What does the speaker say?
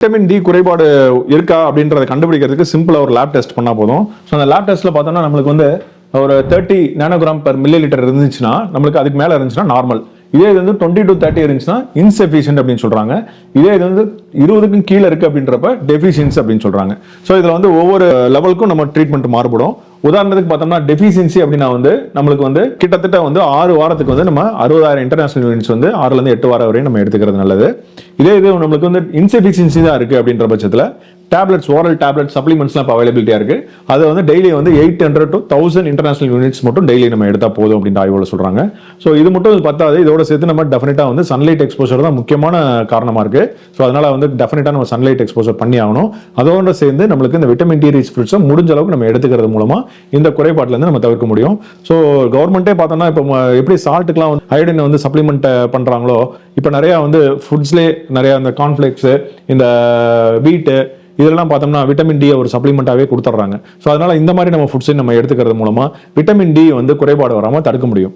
Vitamin D குறைபாடு இருக்கா அப்படின்றத கண்டுபிடிக்கிறதுக்கு சிம்பிளாக ஒரு லேப் டெஸ்ட் பண்ணால் போதும். ஸோ அந்த லேப் டெஸ்ட்டில் பார்த்தோம்னா நம்மளுக்கு வந்து ஒரு thirty nanogram per millilitre இருந்துச்சுன்னா நம்மளுக்கு அதுக்கு மேலே இருந்துச்சுன்னா நார்மல் இதே இது வந்து டுவெண்ட்டி டு தேர்ட்டி இருந்துச்சுன்னா இன்சஃபிஷியன்ட் அப்படின்னு சொல்கிறாங்க இதே இது வந்து இருபதுக்கும் கீழே இருக்குது அப்படின்றப்ப டெஃபிஷியன்ஸ் அப்படின்னு சொல்கிறாங்க ஸோ இதில் வந்து ஒவ்வொரு லெவலுக்கும் நம்ம ட்ரீட்மெண்ட் மாறுபடும். உதாரணத்துக்கு பார்த்தோம்னா டெஃபிஷியன்சி அப்படின்னா வந்து நம்மளுக்கு வந்து கிட்டத்தட்ட வந்து ஆறு வாரத்துக்கு வந்து நம்ம அறுபதாயிரம் இன்டர்நேஷனல் யூனிட்ஸ் வந்து ஆறுலேருந்து எட்டு வாரம் வரையும் நம்ம எடுத்துக்கிறது நல்லது. இதே இது நம்மளுக்கு வந்து இன்செஃபிஷியன்சி தான் இருக்குது அப்படின்ற பட்சத்தில் டேப்லெட்ஸ் ஓரல் டேப்லெட் சப்ளிமெண்ட்ஸ்லாம் இப்போ அவைலபிலிட்டியாக இருக்குது அதை வந்து டெய்லி வந்து eight hundred to thousand international units மட்டும் டெய்லி நம்ம எடுத்தால் போதும் அப்படின்ற ஆய்வில் சொல்கிறாங்க ஸோ இது மட்டும் பத்தாது இதோட சேர்த்து நம்ம டெஃபினட்டாக வந்து சன்லைட் எக்ஸ்போஷர் தான் முக்கியமான காரணமாக இருக்குது ஸோ அதனால் வந்து டெஃபினட்டா நம்ம சன்லைட் எக்ஸ்போசர் பண்ணி ஆகணும் அதோட சேர்ந்து நம்மளுக்கு இந்த விட்டமின் டி ரீச் ஃப்ரூட்ஸை முடிஞ்ச அளவுக்கு நம்ம எடுத்துக்கிறது மூலமா இந்த குறைபாட்டுல இருந்து நம்ம தவிர்க்க முடியும். ஸோ கவர்மெண்ட்டே பார்த்தோம்னா இப்போ எப்படி சால்ட்டுக்கெலாம் வந்து அயோடினை வந்து சப்ளிமெண்ட் பண்றாங்களோ இப்போ நிறையா வந்து ஃபுட்ஸ்லேயே நிறைய இந்த கார்ன்ஃபிளேக்ஸ் இந்த வீட்டு இதெல்லாம் பார்த்தோம்னா விட்டமின் டி ஒரு சப்ளிமெண்ட்டாகவே கொடுத்துட்றாங்க. ஸோ அதனால இந்த மாதிரி நம்ம ஃபுட்ஸை நம்ம எடுத்துக்கிறது மூலமா விட்டமின் டி வந்து குறைபாடு வராமல் தடுக்க முடியும்.